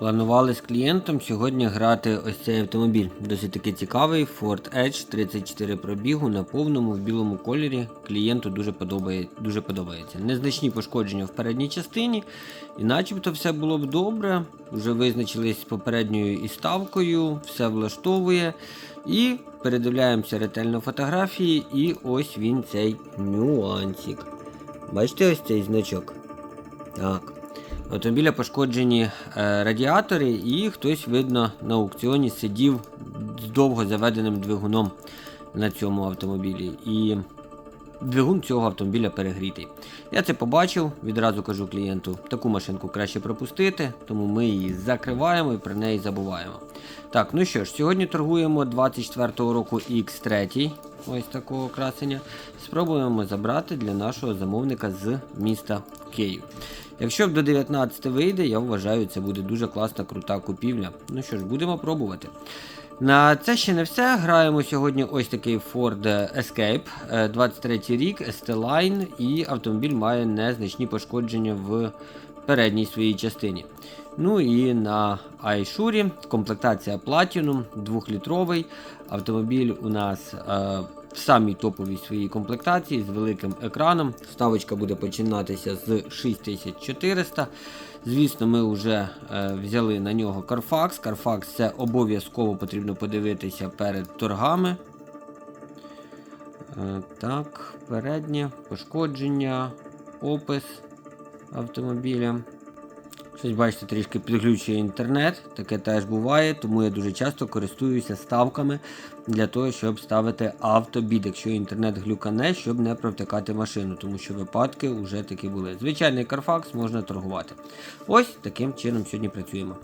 Планували з клієнтом сьогодні грати ось цей автомобіль. Досить таки цікавий Ford Edge 34 пробігу на повному в білому кольорі. Клієнту дуже, подобає, дуже подобається. Незначні пошкодження в передній частині, і начебто все було б добре. Вже визначились з попередньою і ставкою, все влаштовує. І передивляємося ретельно фотографії, і ось він цей нюансик. Бачите ось цей значок? Так. Автомобіля пошкоджені е, радіатори, і хтось, видно, на аукціоні сидів з довго заведеним двигуном на цьому автомобілі. І двигун цього автомобіля перегрітий. Я це побачив, відразу кажу клієнту, таку машинку краще пропустити, тому ми її закриваємо і про неї забуваємо. Так, ну що ж, сьогодні торгуємо 24-го року X3, ось такого красення. Спробуємо забрати для нашого замовника з міста Київ. Якщо до 19 вийде, я вважаю, це буде дуже класна, крута купівля. Ну що ж, будемо пробувати. На це ще не все. Граємо сьогодні ось такий Ford Escape, е, 23 рік, ST-Line, і автомобіль має незначні пошкодження в передній своїй частині. Ну і на iShure комплектація Platinum 2-літровий. Автомобіль у нас е, в самій топовій своїй комплектації з великим екраном. Ставочка буде починатися з 6400. Звісно, ми вже е, взяли на нього Carfax. Carfax це обов'язково потрібно подивитися перед торгами. Е, так, переднє пошкодження, опис автомобіля. Щось бачите, трішки підключує інтернет, таке теж буває, тому я дуже часто користуюся ставками для того, щоб ставити автобід, якщо інтернет глюкане, щоб не провтикати машину, тому що випадки вже такі були. Звичайний Carfax можна торгувати. Ось таким чином сьогодні працюємо.